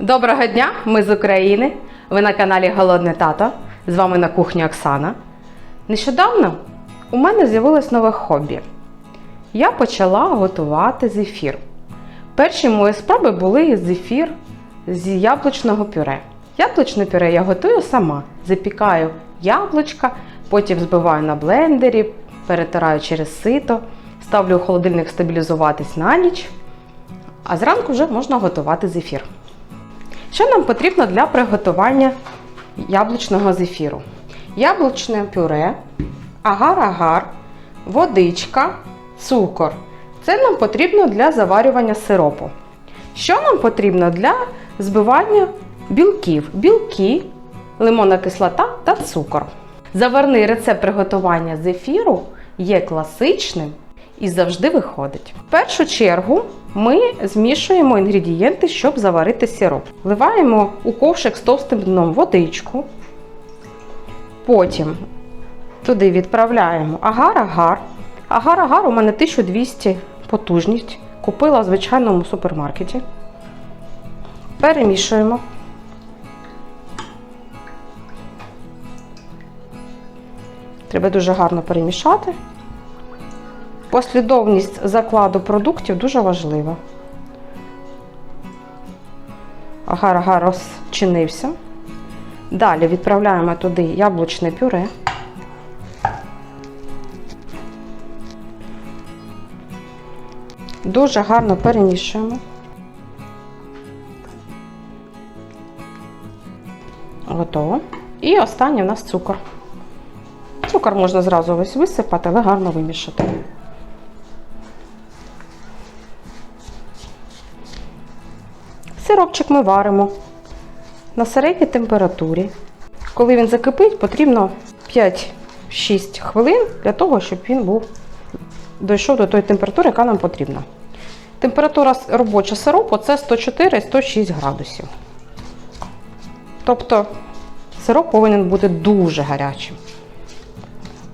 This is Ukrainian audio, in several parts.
Доброго дня, ми з України. Ви на каналі Голодне Тато. З вами на кухні Оксана. Нещодавно у мене з'явилось нове хобі. Я почала готувати зефір. Перші мої спроби були зефір з яблучного пюре. Яблучне пюре я готую сама. Запікаю яблучка, потім збиваю на блендері, перетираю через сито, ставлю у холодильник стабілізуватись на ніч, а зранку вже можна готувати зефір. Що нам потрібно для приготування яблучного зефіру? Яблучне пюре, агар-агар, водичка, цукор. Це нам потрібно для заварювання сиропу. Що нам потрібно для збивання білків? Білки, лимонна кислота та цукор. Заварний рецепт приготування зефіру є класичним і завжди виходить. В першу чергу ми змішуємо інгредієнти, щоб заварити сироп. Вливаємо у ковшик з товстим дном водичку. Потім туди відправляємо агар-агар. Агар-агар у мене 1200 потужність. Купила в звичайному супермаркеті. Перемішуємо. Треба дуже гарно перемішати. Послідовність закладу продуктів дуже важлива. Агар-агар розчинився. Далі відправляємо туди яблучне пюре. Дуже гарно перемішуємо. Готово. І останнє у нас цукор. Цукор можна зразу ось висипати, але гарно вимішати. Сиропчик ми варимо на середній температурі. Коли він закипить, потрібно 5-6 хвилин для того, щоб він був дійшов до тої температури, яка нам потрібна. Температура робоча сиропу це 104-106 градусів. Тобто сироп повинен бути дуже гарячим.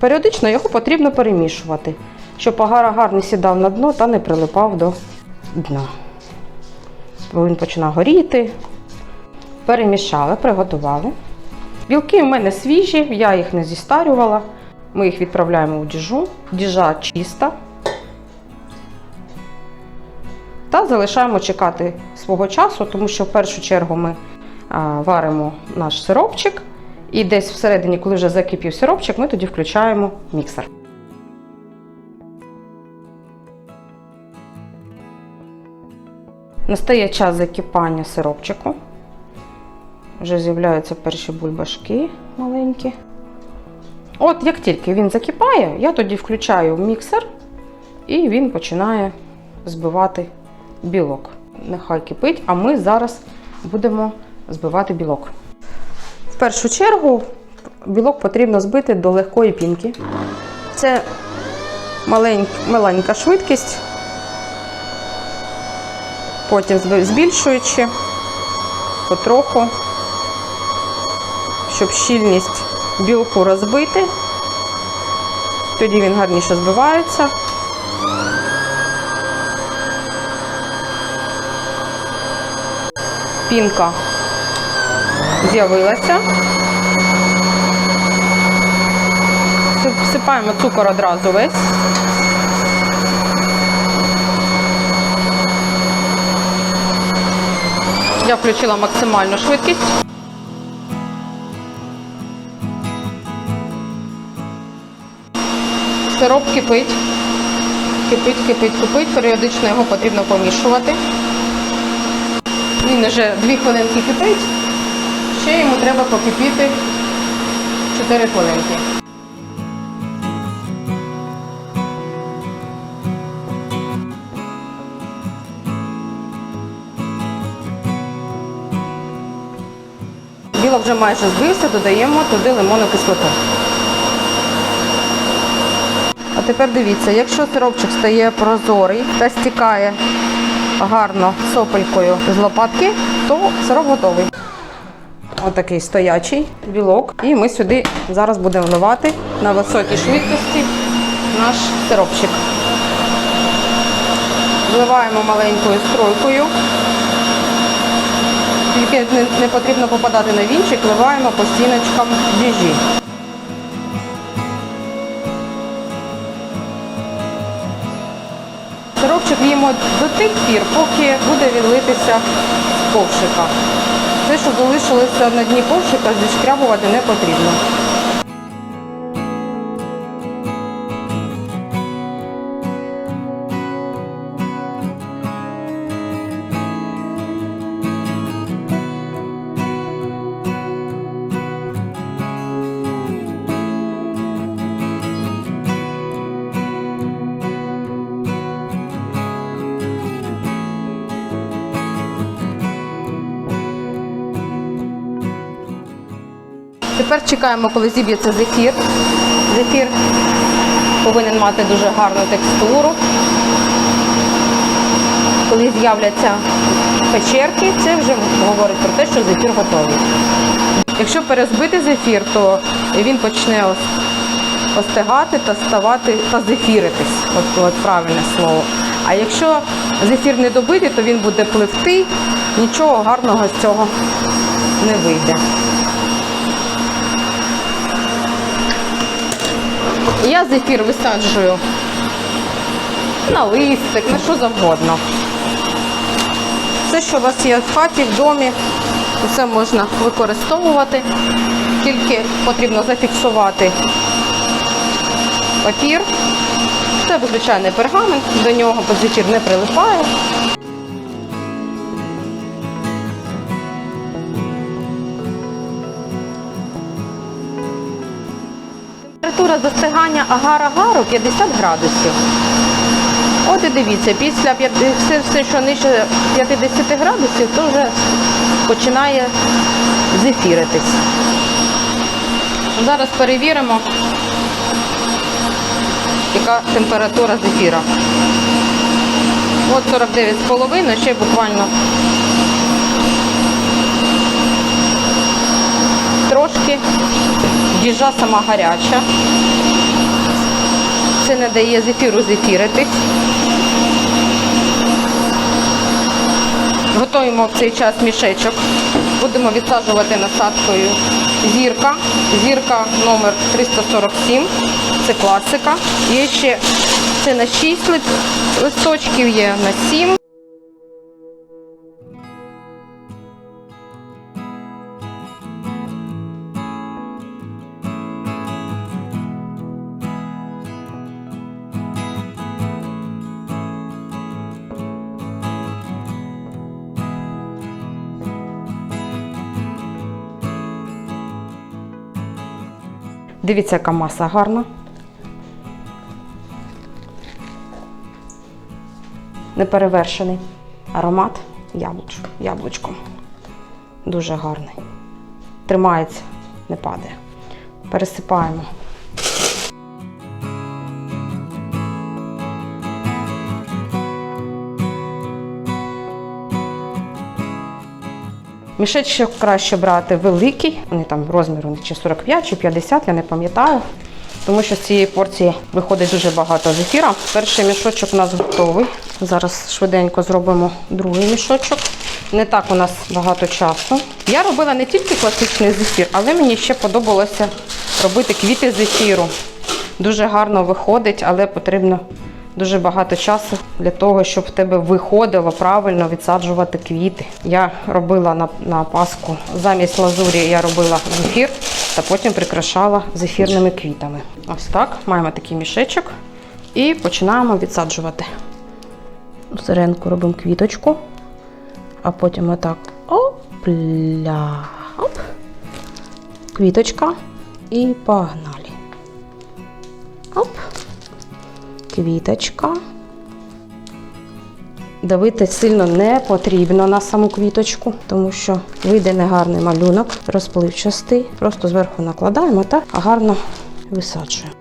Періодично його потрібно перемішувати, щоб агар-агар не сідав на дно та не прилипав до дна. Він починає горіти. Перемішали, приготували. Білки в мене свіжі, я їх не зістарювала. Ми їх відправляємо у діжу. Діжа чиста. Та залишаємо чекати свого часу, тому що в першу чергу ми варимо наш сиропчик. І десь всередині, коли вже закипів сиропчик, ми тоді включаємо міксер. Настає час закипання сиропчику. Вже з'являються перші бульбашки маленькі. От як тільки він закипає, я тоді включаю міксер і він починає збивати білок. Нехай кипить, а ми зараз будемо збивати білок. В першу чергу білок потрібно збити до легкої пінки. Це маленька, маленька швидкість, потім збільшуючи потроху, щоб щільність білку розбити, тоді він гарніше збивається. Пінка з'явилася. Всипаємо цукор одразу весь. Я включила максимальну швидкість. Сироп кипить. Кипить, кипить, кипить. Періодично його потрібно помішувати. Він вже 2 хвилинки кипить. Ще йому треба покипіти 4 хвилинки. Вже майже збився, додаємо туди лимонну кислоту. А тепер дивіться, якщо сиропчик стає прозорий та стікає гарно сопелькою з лопатки, то сироп готовий. Отакий стоячий білок. І ми сюди зараз будемо вливати на високій швидкості наш сиропчик. Вливаємо маленькою струйкою. Тільки не, потрібно попадати на вінчик, вливаємо по стіночкам діжі. Сиропчик в'ємо до тих пір, поки буде відлитися з ковшика. Те, що залишилося на дні ковшика, зішкрябувати не потрібно. Тепер чекаємо, коли зіб'ється зефір. Зефір повинен мати дуже гарну текстуру. Коли з'являться печерки, це вже говорить про те, що зефір готовий. Якщо перезбити зефір, то він почне остигати та ставати та зефіритись. От, от правильне слово. А якщо зефір не добитий, то він буде пливти, нічого гарного з цього не вийде. Я зефір висаджую на листик, на що завгодно. Все, що у вас є в хаті, в домі, все можна використовувати. Тільки потрібно зафіксувати папір. Це звичайний пергамент, до нього зефір не прилипає. Температура застигання агар-агару 50 градусів. От і дивіться, після п'яти- все, все, що нижче 50 градусів, то вже починає зефіритись. Зараз перевіримо, яка температура зефіра. От 49,5, ще буквально трошки. Діжа сама гаряча. Це не дає зефіру зефіритись. Готуємо в цей час мішечок. Будемо відсаджувати насадкою зірка. Зірка номер 347. Це класика. Є ще це на 6 лист- листочків, є на 7. Дивіться, яка маса гарна. Неперевершений аромат яблуч, яблучком. Дуже гарний. Тримається, не падає. Пересипаємо. Мішечок краще брати великий, вони там розміру чи 45, чи 50, я не пам'ятаю. Тому що з цієї порції виходить дуже багато зефіра. Перший мішочок у нас готовий. Зараз швиденько зробимо другий мішочок. Не так у нас багато часу. Я робила не тільки класичний зефір, але мені ще подобалося робити квіти зефіру. Дуже гарно виходить, але потрібно дуже багато часу для того, щоб в тебе виходило правильно відсаджувати квіти. Я робила на, на Пасху замість лазурі, я робила зефір та потім прикрашала зефірними квітами. Ось так, маємо такий мішечок і починаємо відсаджувати. Сиренку робимо квіточку, а потім отак опля. Оп. Квіточка і погнали. Оп квіточка. Давити сильно не потрібно на саму квіточку, тому що вийде негарний малюнок, розпливчастий. Просто зверху накладаємо та гарно висаджуємо.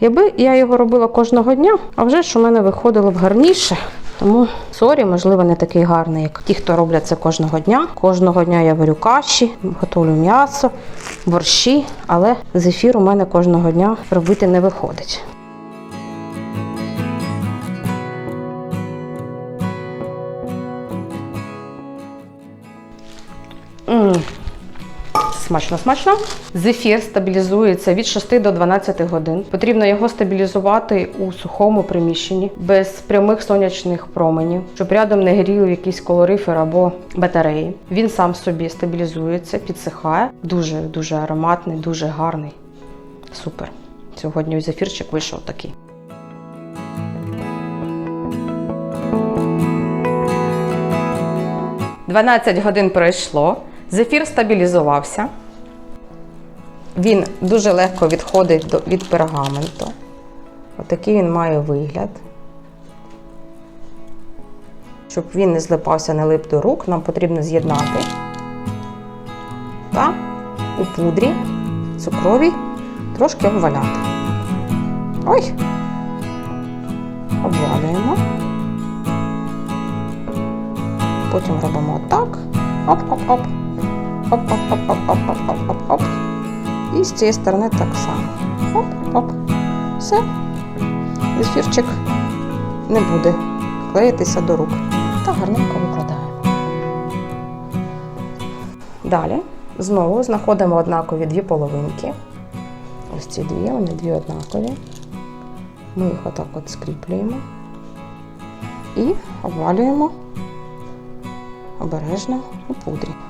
Якби я його робила кожного дня, а вже ж у мене виходило б гарніше, Тому сорі, можливо, не такий гарний, як ті, хто роблять це кожного дня. Кожного дня я варю каші, готую м'ясо, борщі, але зефір у мене кожного дня робити не виходить. М. Смачно, смачно. Зефір стабілізується від 6 до 12 годин. Потрібно його стабілізувати у сухому приміщенні без прямих сонячних променів, щоб рядом не горіли якісь колорифер або батареї. Він сам собі стабілізується, підсихає. Дуже дуже ароматний, дуже гарний. Супер. Сьогодні зефірчик вийшов такий. Дванадцять годин пройшло. Зефір стабілізувався. Він дуже легко відходить від пергаменту. Отакий він має вигляд. Щоб він не злипався, не лип до рук, нам потрібно з'єднати та у пудрі цукровій трошки обваляти. Ой! Обвалюємо. Потім робимо отак. Оп-оп-оп. Оп-оп-оп-оп-оп-оп-оп-оп. І з цієї сторони так само. Оп-оп. Все. Зефірчик не буде клеїтися до рук. Та гарненько викладаємо. Далі знову знаходимо однакові дві половинки. Ось ці дві, вони дві однакові. Ми їх отак от скріплюємо і обвалюємо обережно у пудрі.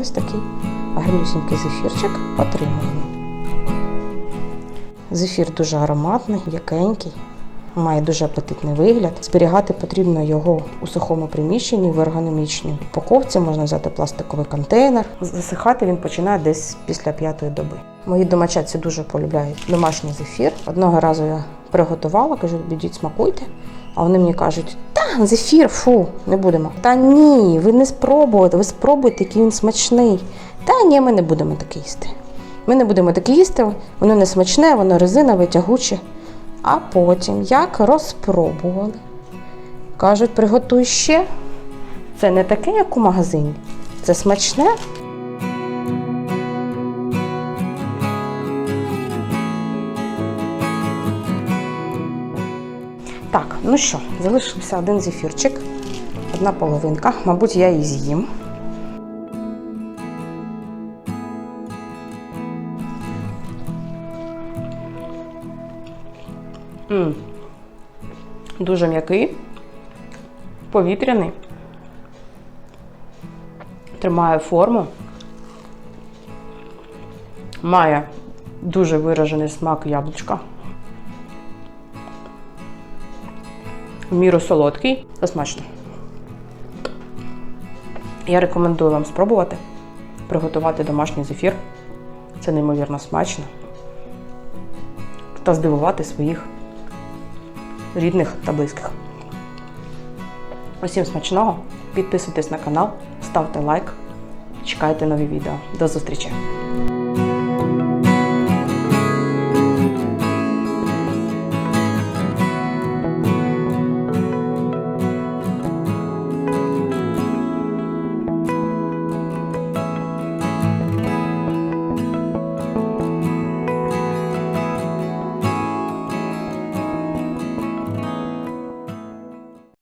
Ось такий гарнюсінький зефірчик отримуємо. Зефір дуже ароматний, м'якенький, має дуже апетитний вигляд. Зберігати потрібно його у сухому приміщенні в ергономічній упаковці. Можна взяти пластиковий контейнер. Засихати він починає десь після п'ятої доби. Мої домочадці дуже полюбляють домашній зефір. Одного разу я приготувала, кажу, бідіть, смакуйте. А вони мені кажуть, та зефір, фу, не будемо. Та ні, ви не спробуєте, ви спробуйте, який він смачний. Та ні, ми не будемо таке їсти. Ми не будемо таке їсти, воно не смачне, воно резинове, тягуче. А потім, як розпробували, кажуть, приготуй ще. Це не таке, як у магазині. Це смачне. Так, ну що, залишився один зефірчик, одна половинка. Мабуть, я її з'їм. М. Дуже м'який, повітряний. Тримає форму. Має дуже виражений смак яблучка. Міру солодкий та смачно. Я рекомендую вам спробувати приготувати домашній зефір. Це неймовірно смачно. Та здивувати своїх рідних та близьких. Усім смачного! Підписуйтесь на канал, ставте лайк, чекайте нові відео. До зустрічі!